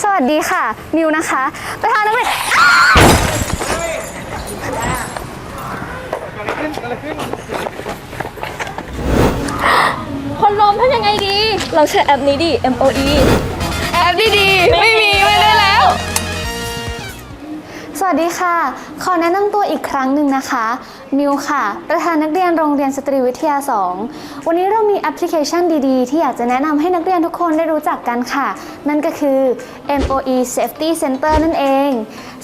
สวัสดีค่ะ มิวนะคะประธานนักเรียนคนล้มทำยังไงดี เราใช้แอปนี้ดิ MOE แอปดีๆไม่มีไม่ได้แล้ว สวัสดีค่ะ ขอแนะนำตัวอีกครั้งหนึ่งนะคะ มิวค่ะ ประธานนักเรียนโรงเรียนสตรีวิทยา 2 วันนี้เรามีแอปพลิเคชันดีๆ ที่อยากจะแนะนำให้นักเรียนทุกคนได้รู้จักกันค่ะ นั่นก็คือ MOE Safety Center นั่นเอง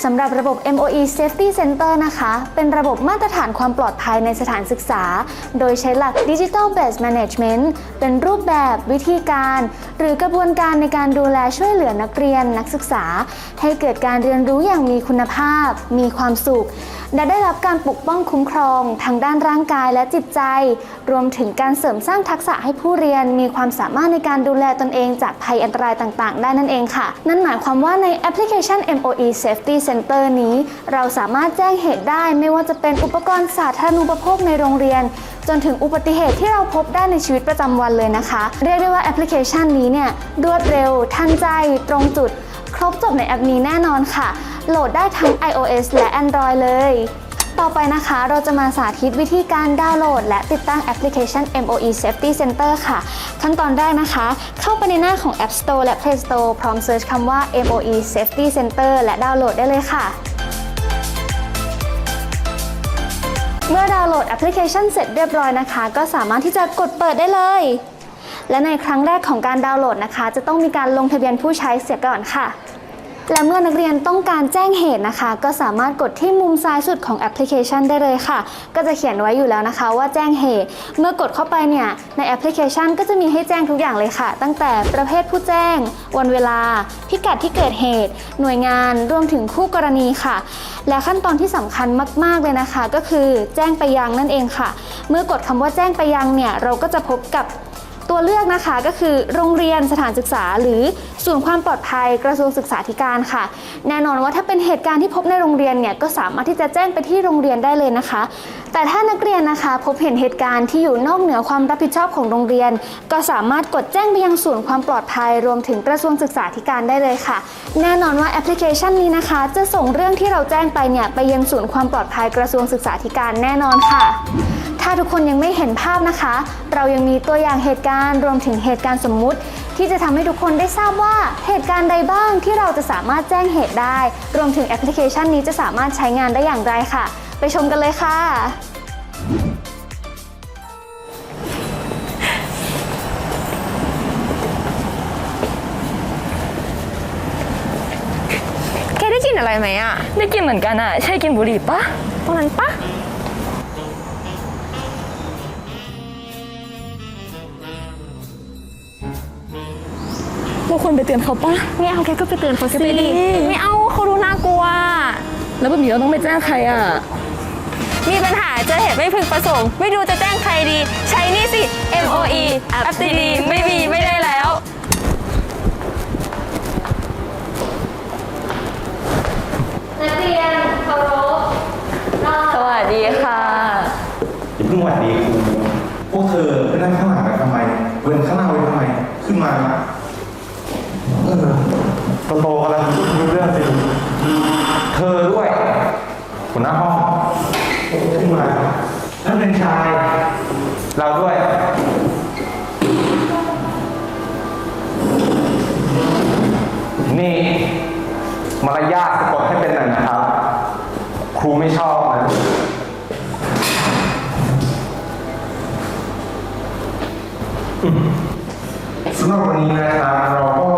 สำหรับระบบ MOE Safety Center นะคะ เป็นระบบมาตรฐานความปลอดภัยในสถานศึกษา โดยใช้หลัก Digital Based Management เป็นรูปแบบวิธีการ หรือกระบวนการในการดูแลช่วยเหลือนักเรียนนักศึกษา ให้เกิดการเรียนรู้อย่างมีคุณภาพ มีความสุขและได้รับการปกป้องคุ้มครองทางด้านร่างกายและจิตใจ รวมถึงการเสริมสร้างทักษะให้ผู้เรียนมีความสามารถในการดูแลตนเองจากภัยอันตรายต่าง ๆ ได้นั่นเองค่ะ นั่นหมายความว่าในแอปพลิเคชัน MOE Safety Center นี้ เราสามารถแจ้งเหตุได้ ไม่ว่าจะเป็นอุปกรณ์สาธารณูปโภคในโรงเรียน จนถึงอุบัติเหตุที่เราพบได้ในชีวิตประจำวันเลยนะคะ เรียกได้ว่าแอปพลิเคชันนี้เนี่ยรวดเร็วทันใจตรงจุด ครบจบในแอปนี้แน่นอนค่ะ โหลดได้ทั้ง iOS และ Android เลย ต่อไปนะคะเราจะมาสาธิตวิธีการดาวน์โหลด และติดตั้งแอปพลิเคชัน MOE Safety Center ค่ะ ขั้นตอนแรกนะคะ เข้าไปในหน้าของ App Store และ Play Store พร้อมเซิร์ชคำว่า MOE Safety Center และดาวน์โหลดได้เลยค่ะเมื่อดาวน์โหลดแอปพลิเคชันเสร็จเรียบร้อยนะคะ ก็สามารถที่จะกดเปิดได้เลย และในครั้งแรกของการดาวน์โหลดนะคะ จะต้องมีการลงทะเบียนผู้ใช้เสียก่อนค่ะ และเมื่อนักเรียนต้องการแจ้งเหตุนะคะ ก็สามารถกดที่มุมซ้ายสุดของแอปพลิเคชันได้เลยค่ะ ก็จะเขียนไว้อยู่แล้วนะคะ ว่าแจ้งเหตุ เมื่อกดเข้าไปเนี่ยในแอปพลิเคชันก็จะมีให้แจ้งทุกอย่างเลยค่ะ ตั้งแต่ประเภทผู้แจ้ง วันเวลา พิกัดที่เกิดเหตุ หน่วยงานรวมถึงคู่กรณีค่ะ และขั้นตอนที่สำคัญมาก ๆเลยนะคะ ก็คือแจ้งไปยังนั่นเองค่ะ เมื่อกดคำว่าแจ้งไปยังเนี่ยเราก็จะพบกับ ตัวเลือกนะคะก็คือโรงเรียนสถานศึกษา หรือศูนย์ความปลอดภัยกระทรวงศึกษาธิการค่ะ แน่นอนว่าถ้าเป็นเหตุการณ์ที่พบในโรงเรียนเนี่ยก็สามารถที่จะแจ้งไปที่โรงเรียนได้เลยนะคะ แต่ถ้านักเรียนนะคะพบเห็นเหตุการณ์ที่อยู่นอกเหนือความรับผิดชอบของโรงเรียน ก็สามารถกดแจ้งไปยังศูนย์ความปลอดภัยรวมถึงกระทรวงศึกษาธิการได้เลยค่ะ แน่นอนว่าแอปพลิเคชันนี้นะคะ จะส่งเรื่องที่เราแจ้งไปเนี่ยไปยังศูนย์ความปลอดภัยกระทรวงศึกษาธิการแน่นอนค่ะ ถ้าทุกคนยังไม่เห็นภาพนะคะ เรายังมีตัวอย่างเหตุการณ์รวมถึงเหตุการณ์สมมุติ ที่จะทำให้ทุกคนได้ทราบว่าเหตุการณ์ใดบ้างที่เราจะสามารถแจ้งเหตุได้ รวมถึงแอปพลิเคชันนี้จะสามารถใช้งานได้อย่างไรค่ะ ไปชมกันเลยค่ะ แกได้กินอะไรไหมอะได้กินเหมือนกันอะใช่กินบุหรี่ปะตรงนั้นปะ ควรไปเตือนเขาปะไม่เอาแกก็ไปเตือนเขาสิไปดิไม่เอาเขาดูน่ากลัว แล้วแบบนี้เราต้องไปแจ้งใครอะ มีปัญหาเจอเหตุไม่พึงประสงค์ ไม่รู้จะแจ้งใครดี ใช้นี่สิ MOE แอปดีๆไม่มีไม่ได้แล้ว นักเรียนเคารพ สวัสดีค่ะ อย่าเพิ่งหวัดดีครูพวกเธอไปนั่งข้างหลังกันทำไม เว้นข้างหน้าไว้ทำไม ขึ้นมาเออ โตๆกันแล้วรู้เรื่องสิเธอด้วยหัวหน้าห้องขึ้นมานักเรียนชาย เราด้วยนี่มารยาทสะกดให้เป็นหน่อยนะครับ ครูไม่ชอบนะสำหรับวันนี้นะครับเราก็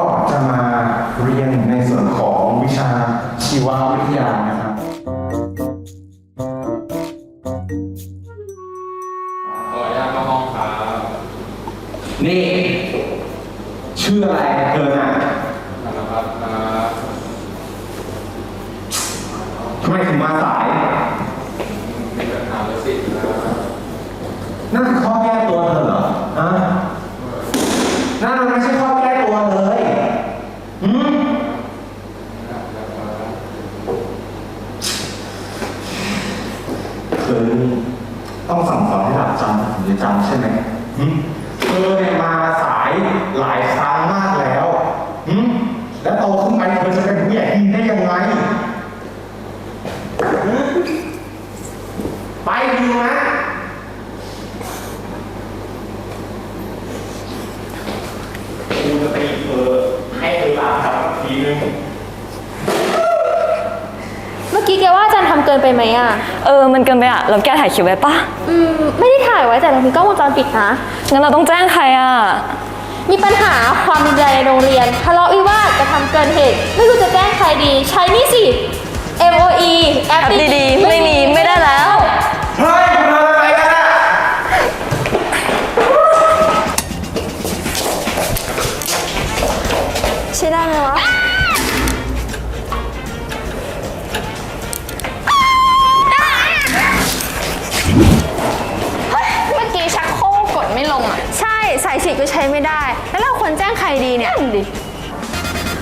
ไมถึงมาสายมีปัญหาและสินั่นคือข้อแก้ตัวเธอเหรอฮะนั่นมันไม่ใช่ข้อแก้ตัวเลยหืมเธอต้องสั่งสอนให้หลับจำถึงจะจำใช่ไหมหืมเธอเนี่ยมาสายหลายครั้งมากแล้วหืมและโตขึ้นไป กินไปไหมอะ เออ มันเกินไปอะแล้วแกถ่ายคลิปไว้ปะอืม ไม่ได้ถ่ายไว้แต่เรามีกล้องวงจรปิดนะ งั้นเราต้องแจ้งใครอะ มีปัญหาความรุนแรงในโรงเรียนทะเลาะวิวาทกระทำเกินเหตุ ไม่รู้จะแจ้งใครดี ใช้นี่สิ MOE แอปแอปดีๆไม่มีไม่ได้แล้ว ใช่สายฉีดก็ใช้ไม่ได้ แล้วเราควรแจ้งใครดีเนี่ยนั่นดิ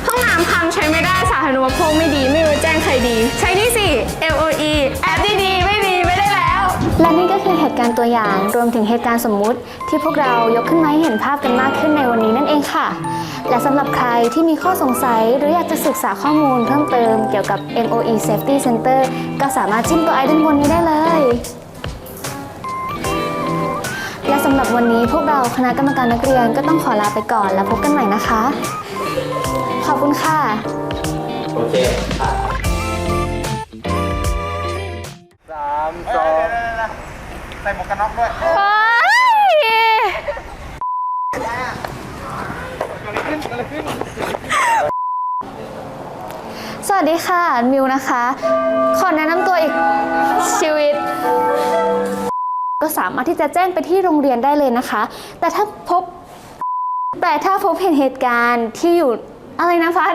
ห้องน้ำพังใช้ไม่ได้สาธารณูปโภคไม่ดีไม่รู้แจ้งใครดี ใช้นี่สิ MOE แอปดีๆไม่มีไม่ได้แล้ว และนี่ก็คือเหตุการณ์ตัวอย่างรวมถึงเหตุการณ์สมมุติ ที่พวกเรายกขึ้นมาให้เห็นภาพกันมากขึ้นในวันนี้นั่นเองค่ะ และสำหรับใครที่มีข้อสงสัยหรืออยากจะศึกษาข้อมูลเพิ่มเติมเกี่ยวกับ MOE Safety Center ก็สามารถจิ้มตัวไอด้านบนนี้ได้เลยและ สำหรับวันนี้พวกเราคณะกรรมการนักเรียนก็ต้องขอลาไปก่อนแล้วพบกันใหม่นะคะ ขอบคุณค่ะ โอเคสามสองใส่หมวกกันน็อกด้วยสวัสดีค่ะ มิวนะคะ ขอแนะนำตัวอีกชีวิต ก็สามารถที่จะแจ้งไปที่โรงเรียนได้เลยนะคะ แต่ถ้าพบ แต่ถ้าพบเห็นเหตุการณ์ที่อยู่อะไรนะพัด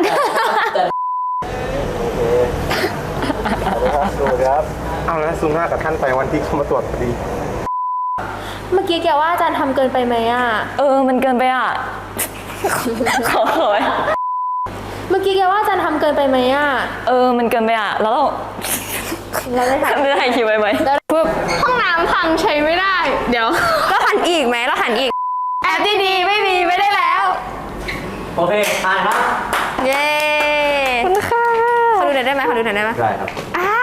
ดูครับ เอาแล้วซูมหน้ากับท่านไปวันที่เขามาตรวจพอดี เมื่อกี้แกว่าอาจารย์ทำเกินไปไหมอะ เออ มันเกินไปอะ ขอขอไว้เมื่อกี้แกว่าอาจารย์ทำเกินไปไหมอะ เออ มันเกินไปอะ แล้วเราเราได้ถ่าย ได้ถ่ายคลิปไว้ไหมปุ๊บห้อ งน้ำพังใช้ไม่ได้ เดี๋ยวเราหันอีกไหมเราหันอีก แอปดีๆไม่มีไม่ได้แล้ว โอเคผ่านครับ เย้คุณค่ะขอดูหน่อยได้ไหมขอดูหน่อยได้ไหมได้ครับ อ่า